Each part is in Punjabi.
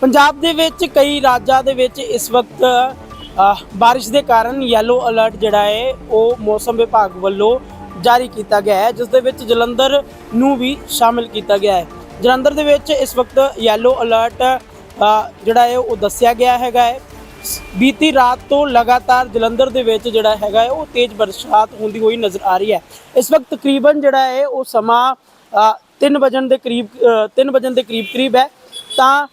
ਪੰਜਾਬ ਦੇ ਵਿੱਚ ਕਈ ਰਾਜਾਂ ਦੇ ਵਿੱਚ ਇਸ ਵਕਤ ਬਾਰਿਸ਼ ਦੇ ਕਾਰਨ ਯੈਲੋ ਅਲਰਟ ਜਿਹੜਾ ਹੈ, ਉਹ ਮੌਸਮ ਵਿਭਾਗ ਵੱਲੋਂ ਜਾਰੀ ਕੀਤਾ ਗਿਆ ਹੈ, ਜਿਸ ਦੇ ਵਿੱਚ ਜਲੰਧਰ ਨੂੰ ਵੀ ਸ਼ਾਮਿਲ ਕੀਤਾ ਗਿਆ ਹੈ। ਜਲੰਧਰ ਦੇ ਵਿੱਚ ਇਸ ਵਕਤ ਯੈਲੋ ਅਲਰਟ ਜਿਹੜਾ ਹੈ, ਉਹ ਦੱਸਿਆ ਗਿਆ ਹੈਗਾ ਹੈ। ਸ- ਬੀਤੀ ਰਾਤ ਤੋਂ ਲਗਾਤਾਰ ਜਲੰਧਰ ਦੇ ਵਿੱਚ ਜਿਹੜਾ ਹੈਗਾ ਹੈ, ਉਹ ਤੇਜ਼ ਬਰਸਾਤ ਹੁੰਦੀ ਹੋਈ ਨਜ਼ਰ ਆ ਰਹੀ ਹੈ। ਇਸ ਵਕਤ ਤਕਰੀਬਨ ਜਿਹੜਾ ਹੈ, ਉਹ ਸਮਾਂ 3 ਵਜਣ ਦੇ ਕਰੀਬ 3 ਵਜਣ ਦੇ ਕਰੀਬ ਕਰੀਬ ਹੈ। ਤਾਂ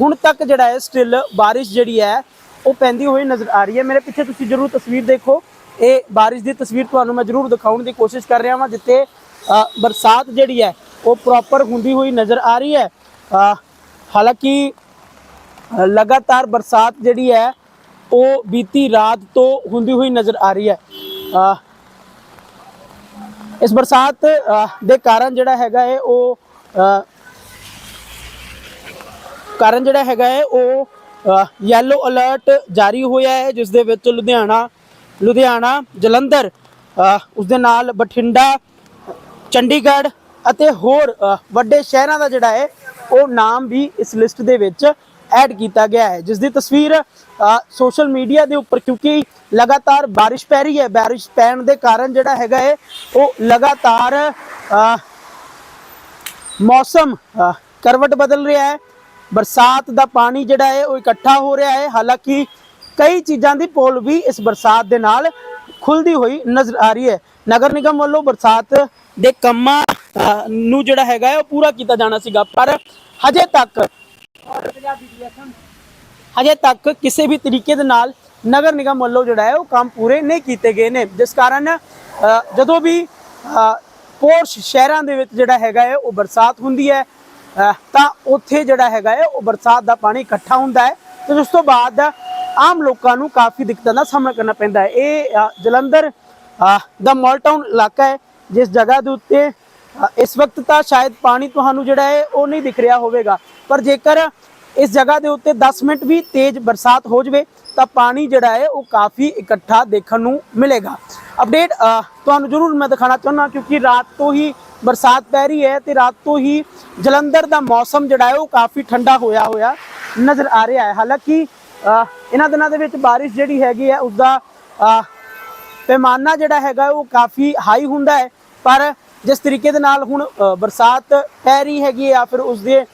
ਹੁਣ ਤੱਕ ਜਿਹੜਾ ਹੈ ਸਟਿਲ ਬਾਰਿਸ਼ ਜਿਹੜੀ ਹੈ, ਉਹ ਪੈਂਦੀ ਹੋਈ ਨਜ਼ਰ ਆ ਰਹੀ ਹੈ। ਮੇਰੇ ਪਿੱਛੇ ਤੁਸੀਂ ਜਰੂਰ ਤਸਵੀਰ ਦੇਖੋ। ਇਹ ਬਾਰਿਸ਼ ਦੀ ਤਸਵੀਰ ਤੁਹਾਨੂੰ ਮੈਂ ਜਰੂਰ ਦਿਖਾਉਣ ਦੀ ਕੋਸ਼ਿਸ਼ ਕਰ ਰਿਹਾ ਹਾਂ ਜਿੱਥੇ ਬਰਸਾਤ ਜਿਹੜੀ ਹੈ, ਉਹ ਪ੍ਰੋਪਰ ਹੁੰਦੀ ਹੋਈ ਨਜ਼ਰ ਆ ਰਹੀ ਹੈ। ਹਾਲਾਂਕਿ ਲਗਾਤਾਰ ਬਰਸਾਤ ਜਿਹੜੀ ਹੈ, ਉਹ ਬੀਤੀ ਰਾਤ ਤੋਂ ਹੁੰਦੀ ਹੋਈ ਨਜ਼ਰ ਆ ਰਹੀ ਹੈ। ਇਸ ਬਰਸਾਤ ਦੇ ਕਾਰਨ ਜਿਹੜਾ ਹੈਗਾ ਹੈ, ਉਹ ਕਾਰਨ ਜਿਹੜਾ ਹੈਗਾ ਹੈ ਉਹ ਯੈਲੋ ਅਲਰਟ ਜਾਰੀ ਹੋਇਆ ਹੈ ਜਿਸ ਦੇ ਵਿੱਚ ਲੁਧਿਆਣਾ ਲੁਧਿਆਣਾ ਜਲੰਧਰ ਅ, ਉਸ ਦੇ ਨਾਲ ਬਠਿੰਡਾ ਚੰਡੀਗੜ੍ਹ ਅਤੇ ਹੋਰ ਵੱਡੇ ਸ਼ਹਿਰਾਂ ਦਾ ਜਿਹੜਾ ਹੈ ਉਹ ਨਾਮ ਵੀ ਇਸ ਲਿਸਟ ਦੇ ਵਿੱਚ ਐਡ ਕੀਤਾ ਗਿਆ ਹੈ। ਜਿਸ ਦੀ ਤਸਵੀਰ ਸੋਸ਼ਲ ਮੀਡੀਆ ਦੇ ਉੱਪਰ ਕਿਉਂਕਿ ਲਗਾਤਾਰ ਬਾਰਿਸ਼ ਪੈ ਰਹੀ ਹੈ ਬਾਰਿਸ਼ ਪੈਣ ਦੇ ਕਾਰਨ ਜਿਹੜਾ ਹੈਗਾ ਹੈ ਉਹ ਲਗਾਤਾਰ ਮੌਸਮ ਕਰਵਟ ਬਦਲ ਰਿਹਾ ਹੈ। ਬਰਸਾਤ ਦਾ ਪਾਣੀ ਜਿਹੜਾ ਹੈ ਉਹ ਇਕੱਠਾ ਹੋ ਰਿਹਾ ਹੈ। ਹਾਲਾਂਕਿ ਕਈ ਚੀਜ਼ਾਂ ਦੀ ਪੋਲ ਵੀ ਇਸ ਬਰਸਾਤ ਦੇ ਨਾਲ ਖੁੱਲਦੀ ਹੋਈ ਨਜ਼ਰ ਆ ਰਹੀ ਹੈ। ਨਗਰ ਨਿਗਮ ਵੱਲੋਂ ਬਰਸਾਤ ਦੇ ਕੰਮਾਂ ਨੂੰ ਜਿਹੜਾ ਹੈਗਾ ਉਹ ਪੂਰਾ ਕੀਤਾ ਜਾਣਾ ਸੀਗਾ। ਪਰ ਹਜੇ ਤੱਕ ਹਜੇ ਤੱਕ ਕਿਸੇ ਵੀ ਤਰੀਕੇ ਦੇ ਨਾਲ ਨਗਰ ਨਿਗਮ ਵੱਲੋਂ ਜਿਹੜਾ ਹੈ ਉਹ ਕੰਮ ਪੂਰੇ ਨਹੀਂ ਕੀਤੇ ਗਏ ਨੇ। ਜਿਸ ਕਾਰਨ ਜਦੋਂ ਵੀ ਪੋਰਸ਼ ਸ਼ਹਿਰਾਂ ਦੇ ਵਿੱਚ ਜਿਹੜਾ ਹੈਗਾ ਹੈ ਉਹ ਬਰਸਾਤ ਹੁੰਦੀ ਹੈ। ਤਾਂ ਉੱਥੇ ਜਿਹੜਾ ਹੈਗਾ ਹੈ, ਉਹ ਬਰਸਾਤ ਦਾ ਪਾਣੀ ਇਕੱਠਾ ਹੁੰਦਾ ਹੈ ਤੇ ਉਸ ਤੋਂ ਬਾਅਦ ਆਮ ਲੋਕਾਂ ਨੂੰ ਕਾਫੀ ਦਿੱਕਤਾਂ ਦਾ ਸਾਹਮਣਾ ਕਰਨਾ ਪੈਂਦਾ ਹੈ। ਇਹ ਜਲੰਧਰ ਦਾ ਮਾਲ ਟਾਊਨ ਇਲਾਕਾ ਹੈ, ਜਿਸ ਜਗ੍ਹਾ ਦੇ ਉੱਤੇ ਇਸ ਵਕਤ ਤਾਂ ਸ਼ਾਇਦ ਪਾਣੀ ਤੁਹਾਨੂੰ ਜਿਹੜਾ ਹੈ, ਉਹ ਨਹੀਂ ਦਿਖ ਰਿਹਾ ਹੋਵੇਗਾ। ਪਰ ਜੇਕਰ ਇਸ ਜਗ੍ਹਾ ਦੇ ਉੱਤੇ 10 ਮਿੰਟ ਵੀ ਤੇਜ਼ ਬਰਸਾਤ ਹੋ ਜਵੇ, ਤਾਂ ਪਾਣੀ ਜਿਹੜਾ ਹੈ, ਉਹ ਕਾਫੀ ਇਕੱਠਾ ਦੇਖਣ ਨੂੰ ਮਿਲੇਗਾ। ਅਪਡੇਟ ਤੁਹਾਨੂੰ ਜ਼ਰੂਰ ਮੈਂ ਦਿਖਾਣਾ ਚਾਹੁੰਦਾ ਕਿਉਂਕਿ ਰਾਤ ਤੋਂ ਹੀ ਬਰਸਾਤ ਪੈ ਰਹੀ ਹੈ ਤੇ ਰਾਤ ਤੋਂ ਹੀ ਜਲੰਧਰ ਦਾ ਮੌਸਮ ਜਿਹੜਾ ਹੈ ਉਹ ਕਾਫੀ ਠੰਡਾ ਹੋਇਆ ਹੋਇਆ ਨਜ਼ਰ ਆ ਰਿਹਾ ਹੈ। ਹਾਲਾਂਕਿ ਇਹਨਾਂ ਦਿਨਾਂ ਦੇ ਵਿੱਚ ਬਾਰਿਸ਼ ਜਿਹੜੀ ਹੈਗੀ ਹੈ ਉਸਦਾ ਅ, ਪੈਮਾਨਾ ਜਿਹੜਾ ਹੈਗਾ ਉਹ ਕਾਫੀ ਹਾਈ ਹੁੰਦਾ ਹੈ। ਪਰ ਜਿਸ ਤਰੀਕੇ ਦੇ ਨਾਲ ਹੁਣ ਬਰਸਾਤ ਪੈ ਰਹੀ ਹੈਗੀ ਹੈ ਜਾਂ ਫਿਰ ਉਸ ਦੇ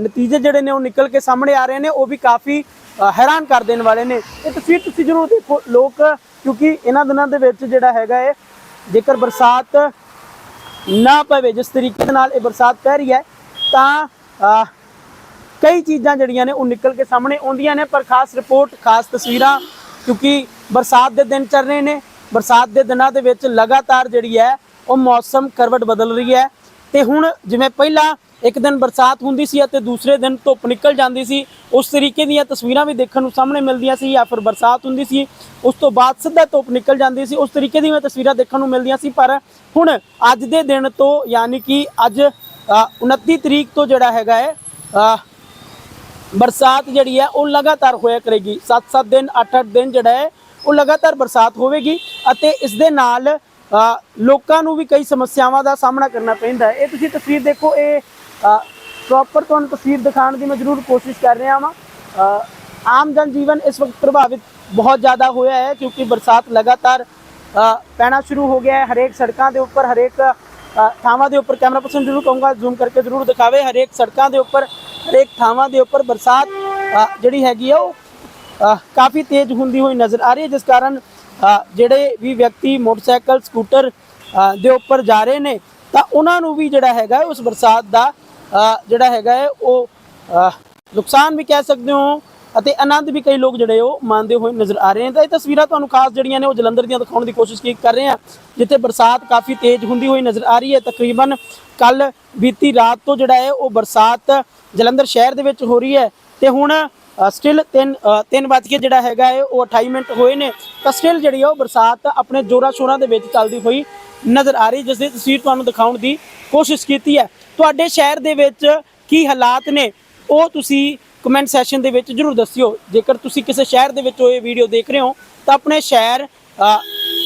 ਨਤੀਜੇ ਜਿਹੜੇ ਨੇ ਉਹ ਨਿਕਲ ਕੇ ਸਾਹਮਣੇ ਆ ਰਹੇ ਨੇ ਉਹ ਵੀ ਕਾਫੀ ਹੈਰਾਨ ਕਰ ਦੇਣ ਵਾਲੇ ਨੇ। ਇਹ ਤਸਵੀਰ ਤੁਸੀਂ ਜ਼ਰੂਰ ਦੇਖੋ ਲੋਕ ਕਿਉਂਕਿ ਇਹਨਾਂ ਦਿਨਾਂ ਦੇ ਵਿੱਚ ਜਿਹੜਾ ਹੈਗਾ ਹੈ ਜੇਕਰ ਬਰਸਾਤ ਨਾ ਪਵੇ, ਜਿਸ ਤਰੀਕੇ ਦੇ ਨਾਲ ਇਹ ਬਰਸਾਤ ਪੈ ਰਹੀ ਹੈ, ਤਾਂ ਕਈ ਚੀਜ਼ਾਂ ਜਿਹੜੀਆਂ ਨੇ ਉਹ ਨਿਕਲ ਕੇ ਸਾਹਮਣੇ ਆਉਂਦੀਆਂ ਨੇ, ਪਰ ਖਾਸ ਰਿਪੋਰਟ, ਖਾਸ ਤਸਵੀਰਾਂ, ਕਿਉਂਕਿ ਬਰਸਾਤ ਦੇ ਦਿਨ ਚੱਲ ਰਹੇ ਨੇ, ਬਰਸਾਤ ਦੇ ਦਿਨਾਂ ਦੇ ਵਿੱਚ ਲਗਾਤਾਰ ਜਿਹੜੀ ਹੈ, ਉਹ ਮੌਸਮ ਕਰਵਟ ਬਦਲ ਰਹੀ ਹੈ। ਤੇ ਹੁਣ ਜਿਵੇਂ ਪਹਿਲਾਂ ਇੱਕ ਦਿਨ ਬਰਸਾਤ ਹੁੰਦੀ ਸੀ ਅਤੇ ਦੂਸਰੇ ਦਿਨ ਧੁੱਪ ਨਿਕਲ ਜਾਂਦੀ ਸੀ ਉਸ ਤਰੀਕੇ ਦੀਆਂ ਤਸਵੀਰਾਂ ਵੀ ਦੇਖਣ ਨੂੰ ਸਾਹਮਣੇ ਮਿਲਦੀਆਂ ਸੀ ਜਾਂ ਫਿਰ ਬਰਸਾਤ ਹੁੰਦੀ ਸੀ ਉਸ ਤੋਂ ਬਾਅਦ ਸਿੱਧਾ ਧੁੱਪ ਨਿਕਲ ਜਾਂਦੀ ਸੀ ਉਸ ਤਰੀਕੇ ਦੀਆਂ ਤਸਵੀਰਾਂ ਦੇਖਣ ਨੂੰ ਮਿਲਦੀਆਂ ਸੀ ਪਰ ਹੁਣ ਅੱਜ ਦੇ ਦਿਨ ਤੋਂ ਯਾਨੀ ਕਿ ਅੱਜ ਅ, 29 ਤਰੀਕ ਤੋਂ ਜਿਹੜਾ ਹੈਗਾ ਹੈ ਬਰਸਾਤ ਜਿਹੜੀ ਹੈ ਉਹ ਲਗਾਤਾਰ ਹੋਇਆ ਕਰੇਗੀ 7-7 ਦਿਨ 8-8 ਦਿਨ ਜਿਹੜਾ ਹੈ ਉਹ ਲਗਾਤਾਰ ਬਰਸਾਤ ਹੋਵੇਗੀ ਅਤੇ ਇਸ ਦੇ ਨਾਲ ਲੋਕਾਂ ਨੂੰ ਵੀ ਕਈ ਸਮੱਸਿਆਵਾਂ ਦਾ ਸਾਹਮਣਾ ਕਰਨਾ ਪੈਂਦਾ ਹੈ। ਇਹ ਤੁਸੀਂ ਤਸਵੀਰ ਦੇਖੋ ਇਹ ਪ੍ਰੋਪਰ ਤੁਹਾਨੂੰ ਤਸਵੀਰ ਦਿਖਾਉਣ ਦੀ ਮੈਂ ਜ਼ਰੂਰ ਕੋਸ਼ਿਸ਼ ਕਰ ਰਿਹਾ ਹਾਂ ਆਮ ਜਨ ਜੀਵਨ ਇਸ ਵਕਤ ਪ੍ਰਭਾਵਿਤ ਬਹੁਤ ਜ਼ਿਆਦਾ ਹੋਇਆ ਹੈ ਕਿਉਂਕਿ ਬਰਸਾਤ ਲਗਾਤਾਰ ਪੈਣਾ ਸ਼ੁਰੂ ਹੋ ਗਿਆ ਹੈ। ਹਰੇਕ ਸੜਕਾਂ ਦੇ ਉੱਪਰ, ਹਰੇਕ ਥਾਵਾਂ ਦੇ ਉੱਪਰ, ਕੈਮਰਾ ਪਰਸਨ ਜ਼ਰੂਰ ਕਹੂੰਗਾ, ਜ਼ੂਮ ਕਰਕੇ ਜ਼ਰੂਰ ਦਿਖਾਵੇ। ਹਰੇਕ ਸੜਕਾਂ ਦੇ ਉੱਪਰ, ਹਰੇਕ ਥਾਵਾਂ ਦੇ ਉੱਪਰ ਬਰਸਾਤ ਜਿਹੜੀ ਹੈਗੀ ਆ ਉਹ ਕਾਫੀ ਤੇਜ਼ ਹੁੰਦੀ ਹੋਈ ਨਜ਼ਰ ਆ ਰਹੀ ਹੈ, ਜਿਸ ਕਾਰਨ ਜਿਹੜੇ ਵੀ ਵਿਅਕਤੀ ਮੋਟਰਸਾਈਕਲ, ਸਕੂਟਰ ਦੇ ਉੱਪਰ ਜਾ ਰਹੇ ਨੇ, ਤਾਂ ਉਹਨਾਂ ਨੂੰ ਵੀ ਜਿਹੜਾ ਹੈਗਾ ਉਸ ਬਰਸਾਤ ਦਾ ਜਿਹੜਾ ਹੈਗਾ ਹੈ, ਉਹ ਨੁਕਸਾਨ ਵੀ ਕਹਿ ਸਕਦੇ ਹੋ ਅਤੇ ਆਨੰਦ ਵੀ ਕਈ ਲੋਕ ਜਿਹੜੇ ਉਹ ਮੰਨਦੇ ਹੋਏ ਨਜ਼ਰ ਆ ਰਹੇ ਨੇ ਤਾਂ ਇਹ ਤਸਵੀਰਾਂ ਤੁਹਾਨੂੰ ਖਾਸ ਜਿਹੜੀਆਂ ਨੇ, ਉਹ ਜਲੰਧਰ ਦੀਆਂ ਦਿਖਾਉਣ ਦੀ ਕੋਸ਼ਿਸ਼ ਕੀ ਕਰ ਰਹੇ ਹਾਂ, ਜਿੱਥੇ ਬਰਸਾਤ ਕਾਫੀ ਤੇਜ਼ ਹੁੰਦੀ ਹੋਈ ਨਜ਼ਰ ਆ ਰਹੀ ਹੈ। ਤਕਰੀਬਨ ਕੱਲ ਬੀਤੀ ਰਾਤ ਤੋਂ ਜਿਹੜਾ ਹੈ, ਉਹ ਬਰਸਾਤ ਜਲੰਧਰ ਸ਼ਹਿਰ ਦੇ ਵਿੱਚ ਹੋ ਰਹੀ ਹੈ ਤੇ ਹੁਣ ਸਟਿਲ 3 3 ਵੱਜ ਕੇ ਜਿਹੜਾ ਹੈਗਾ ਹੈ, ਉਹ 28 ਮਿੰਟ ਹੋਏ ਨੇ। ਤਾਂ ਸਟਿਲ ਜਿਹੜੀ ਆ ਉਹ ਬਰਸਾਤ ਆਪਣੇ ਜੋਰਾ ਸ਼ੋਰਾਂ ਦੇ ਵਿੱਚ ਚੱਲਦੀ ਹੋਈ ਨਜ਼ਰ ਆ ਰਹੀ ਜਿਸ ਦੀ ਤਸਵੀਰ ਤੁਹਾਨੂੰ ਦਿਖਾਉਣ ਦੀ ਕੋਸ਼ਿਸ਼ ਕੀਤੀ ਹੈ। ਤੁਹਾਡੇ ਸ਼ਹਿਰ ਦੇ ਵਿੱਚ ਕੀ ਹਾਲਾਤ ਨੇ? ਉਹ ਤੁਸੀਂ ਕਮੈਂਟ ਸੈਸ਼ਨ ਦੇ ਵਿੱਚ ਜਰੂਰ ਦੱਸਿਓ। ਜੇਕਰ ਤੁਸੀਂ ਕਿਸੇ ਸ਼ਹਿਰ ਦੇ ਵਿੱਚੋਂ ਇਹ ਵੀਡੀਓ ਦੇਖ ਰਹੇ ਹੋ, ਤਾਂ ਆਪਣੇ ਸ਼ਹਿਰ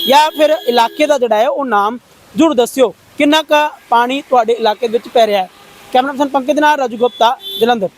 ਜਾਂ ਫਿਰ ਇਲਾਕੇ ਦਾ ਜਿਹੜਾ ਹੈ, ਉਹ ਨਾਮ ਜਰੂਰ ਦੱਸਿਓ। ਕਿੰਨਾ ਕੁ ਪਾਣੀ ਤੁਹਾਡੇ ਇਲਾਕੇ ਦੇ ਵਿੱਚ ਪੈ ਰਿਹਾ ਹੈ? ਕੈਮਰਾ ਪਰਸਨ ਪੰਕਜ ਦੇ ਨਾਲ ਰਾਜੂ ਗੁਪਤਾ, ਜਲੰਧਰ।